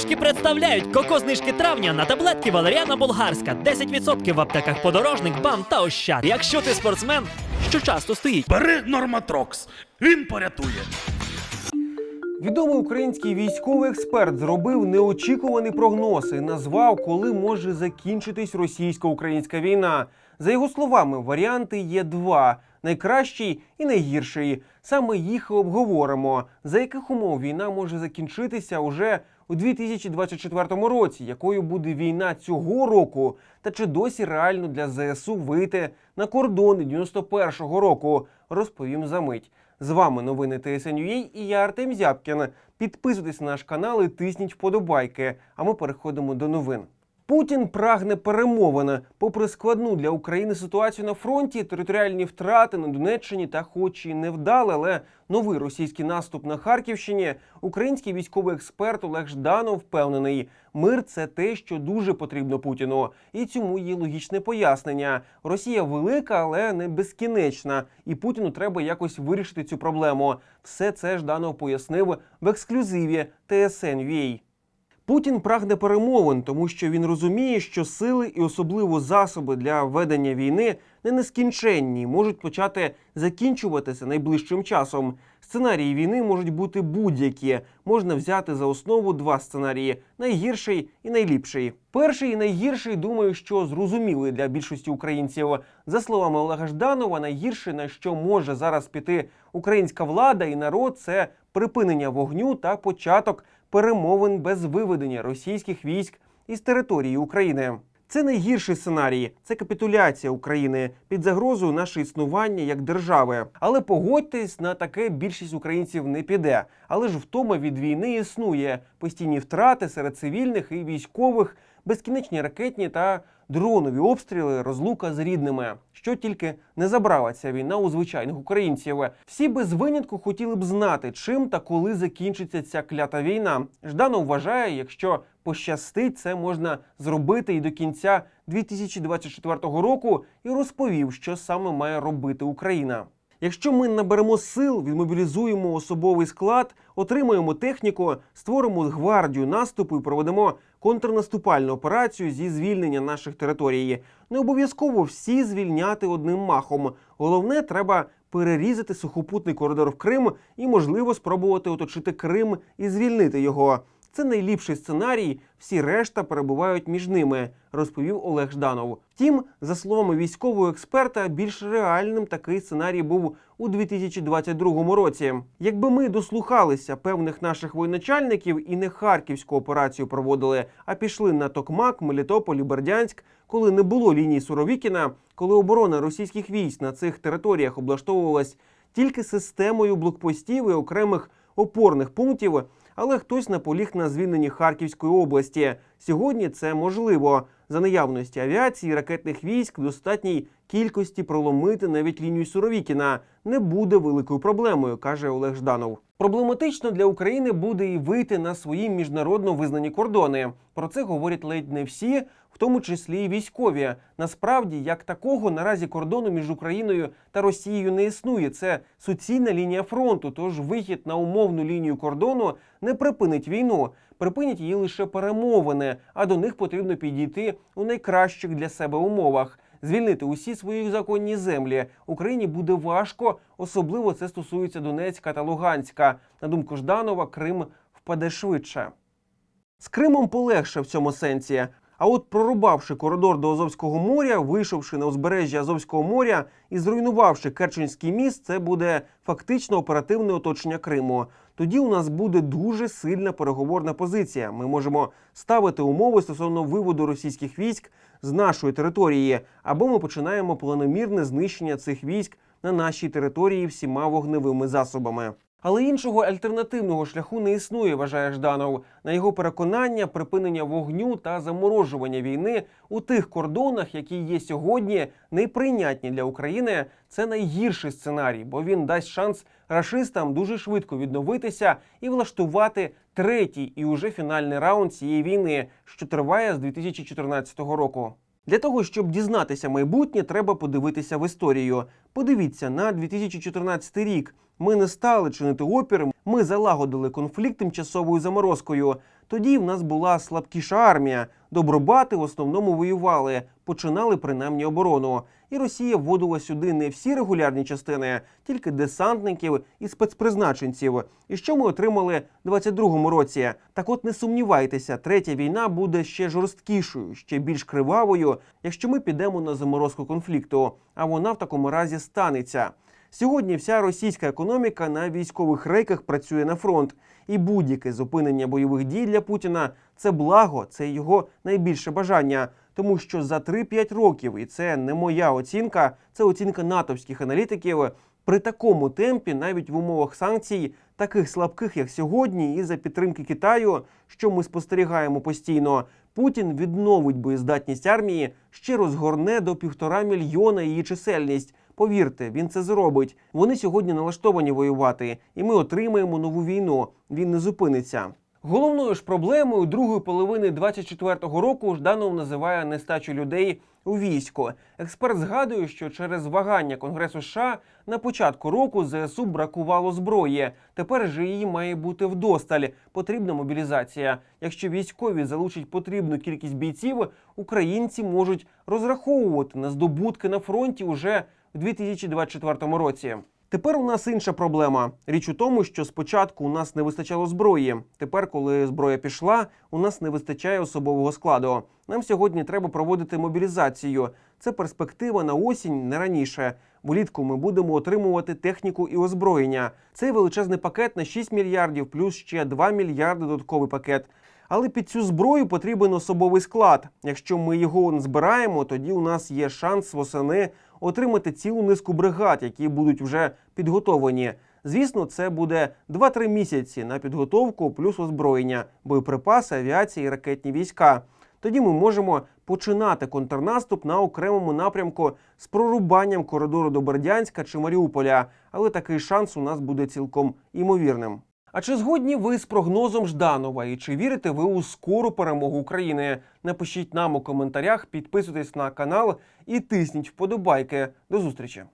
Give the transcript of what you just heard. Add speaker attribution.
Speaker 1: Знижки представляють коко-знижки травня на таблетки Валеріана Болгарська. 10% в аптеках подорожник, бам та ощад. Якщо ти спортсмен, що часто стоїть.
Speaker 2: Бери Норматрокс, він порятує.
Speaker 3: Відомий український військовий експерт зробив неочікуваний прогноз і назвав, коли може закінчитись російсько-українська війна. За його словами, варіанти є два: найкращий і найгірший. Саме їх і обговоримо. За яких умов війна може закінчитися уже у 2024 році, якою буде війна цього року, та чи досі реально для ЗСУ вийти на кордони 91-го року, розповім за мить. З вами новини ТСНЮА і я Артем Зябкін. Підписуйтесь на наш канал і тисніть вподобайки. А ми переходимо до новин. Путін прагне перемовини. Попри складну для України ситуацію на фронті, територіальні втрати на Донеччині та хоч і не вдали, але новий російський наступ на Харківщині. Український військовий експерт Олег Жданов впевнений, мир це те, що дуже потрібно Путіну, і цьому є логічне пояснення. Росія велика, але не безкінечна, і Путіну треба якось вирішити цю проблему. Все це Жданов пояснив в ексклюзиві TSN.ua. Путін прагне перемовин, тому що він розуміє, що сили і особливо засоби для ведення війни не нескінченні, можуть почати закінчуватися найближчим часом. Сценарії війни можуть бути будь-які. Можна взяти за основу два сценарії: найгірший і найліпший. Перший і найгірший, думаю, що зрозуміли для більшості українців. За словами Олега Жданова, найгірше на що може зараз піти українська влада і народ, це припинення вогню та початок перемовин без виведення російських військ із території України. Це найгірший сценарій, це капітуляція України під загрозою наше існування як держави. Але погодьтесь, на таке більшість українців не піде. Але ж втома від війни існує постійні втрати серед цивільних і військових, безкінечні ракетні та дронові обстріли, розлука з рідними. Що тільки не забрала ця війна у звичайних українців. Всі без винятку хотіли б знати, чим та коли закінчиться ця клята війна. Жданов вважає, якщо пощастить, це можна зробити і до кінця 2024 року, і розповів, що саме має робити Україна. Якщо ми наберемо сил, відмобілізуємо особовий склад, отримаємо техніку, створимо гвардію наступу і проведемо контрнаступальну операцію зі звільнення наших територій. Не обов'язково всі звільняти одним махом. Головне, треба перерізати сухопутний коридор в Крим і, можливо, спробувати оточити Крим і звільнити його. Це найліпший сценарій. Всі решта перебувають між ними, розповів Олег Жданов. Втім, за словами військового експерта, більш реальним такий сценарій був у 2022 році. Якби ми дослухалися певних наших воєначальників і не харківську операцію проводили, а пішли на Токмак, Мелітополь Бердянськ, коли не було лінії Суровікіна, коли оборона російських військ на цих територіях облаштовувалась тільки системою блокпостів і окремих опорних пунктів. Але хтось наполіг на звільненні Харківської області. Сьогодні це можливо за наявності авіації, ракетних військ в достатній кількості проломити навіть лінію Суровікіна не буде великою проблемою, каже Олег Жданов. Проблематично для України буде і вийти на свої міжнародно визнані кордони. Про це говорять ледь не всі, в тому числі і військові. Насправді, як такого наразі кордону між Україною та Росією не існує. Це суцільна лінія фронту. Тож вихід на умовну лінію кордону не припинить війну. Припинять її лише перемовини, а до них потрібно підійти у найкращих для себе умовах. Звільнити усі свої законні землі Україні буде важко, особливо це стосується Донецька та Луганська. На думку Жданова, Крим впаде швидше. З Кримом полегше в цьому сенсі. А от прорубавши коридор до Азовського моря, вийшовши на узбережжя Азовського моря і зруйнувавши Керченський міст, це буде фактично оперативне оточення Криму. Тоді у нас буде дуже сильна переговорна позиція. Ми можемо ставити умови стосовно виводу російських військ з нашої території, або ми починаємо планомірне знищення цих військ на нашій території всіма вогневими засобами. Але іншого альтернативного шляху не існує, вважає Жданов. На його переконання, припинення вогню та заморожування війни у тих кордонах, які є сьогодні, неприйнятні для України. Це найгірший сценарій, бо він дасть шанс рашистам дуже швидко відновитися і влаштувати третій і уже фінальний раунд цієї війни, що триває з 2014 року. Для того щоб дізнатися майбутнє, треба подивитися в історію. Подивіться на 2014 рік. Ми не стали чинити опір. Ми залагодили конфлікт тимчасовою заморозкою. Тоді в нас була слабкіша армія. Добробати в основному воювали, починали принаймні оборону. І Росія вводила сюди не всі регулярні частини, тільки десантників і спецпризначенців. І що ми отримали в 22-му році? Так от не сумнівайтеся, третя війна буде ще жорсткішою, ще більш кривавою, якщо ми підемо на заморозку конфлікту. А вона в такому разі станеться. Сьогодні вся російська економіка на військових рейках працює на фронт, і будь-яке зупинення бойових дій для Путіна це благо, це його найбільше бажання. Тому що за 3-5 років, і це не моя оцінка, це оцінка натовських аналітиків. При такому темпі, навіть в умовах санкцій, таких слабких, як сьогодні, і за підтримки Китаю, що ми спостерігаємо постійно, Путін відновить боєздатність армії, ще розгорне до півтора мільйона її чисельність. Повірте, він це зробить. Вони сьогодні налаштовані воювати, і ми отримаємо нову війну. Він не зупиниться. Головною ж проблемою другої половини 24-го року Жданов називає нестачу людей у війську. Експерт згадує, що через вагання Конгресу США на початку року ЗСУ бракувало зброї. Тепер же її має бути вдосталь. Потрібна мобілізація. Якщо військові залучать потрібну кількість бійців, українці можуть розраховувати на здобутки на фронті уже в 2024 році. Тепер у нас інша проблема. Річ у тому, що спочатку у нас не вистачало зброї. Тепер, коли зброя пішла, у нас не вистачає особового складу. Нам сьогодні треба проводити мобілізацію. Це перспектива на осінь не раніше. Влітку ми будемо отримувати техніку і озброєння. Цей величезний пакет на 6 мільярдів, плюс ще 2 мільярди додатковий пакет. Але під цю зброю потрібен особовий склад. Якщо ми його не збираємо, тоді у нас є шанс восени отримати цілу низку бригад, які будуть вже підготовлені. Звісно, це буде 2-3 місяці на підготовку плюс озброєння, боєприпаси, авіація і ракетні війська. Тоді ми можемо починати контрнаступ на окремому напрямку з прорубанням коридору до Бердянська чи Маріуполя. Але такий шанс у нас буде цілком імовірним. А чи згодні ви з прогнозом Жданова і чи вірите ви у скору перемогу України? Напишіть нам у коментарях, підписуйтесь на канал і тисніть вподобайки. До зустрічі!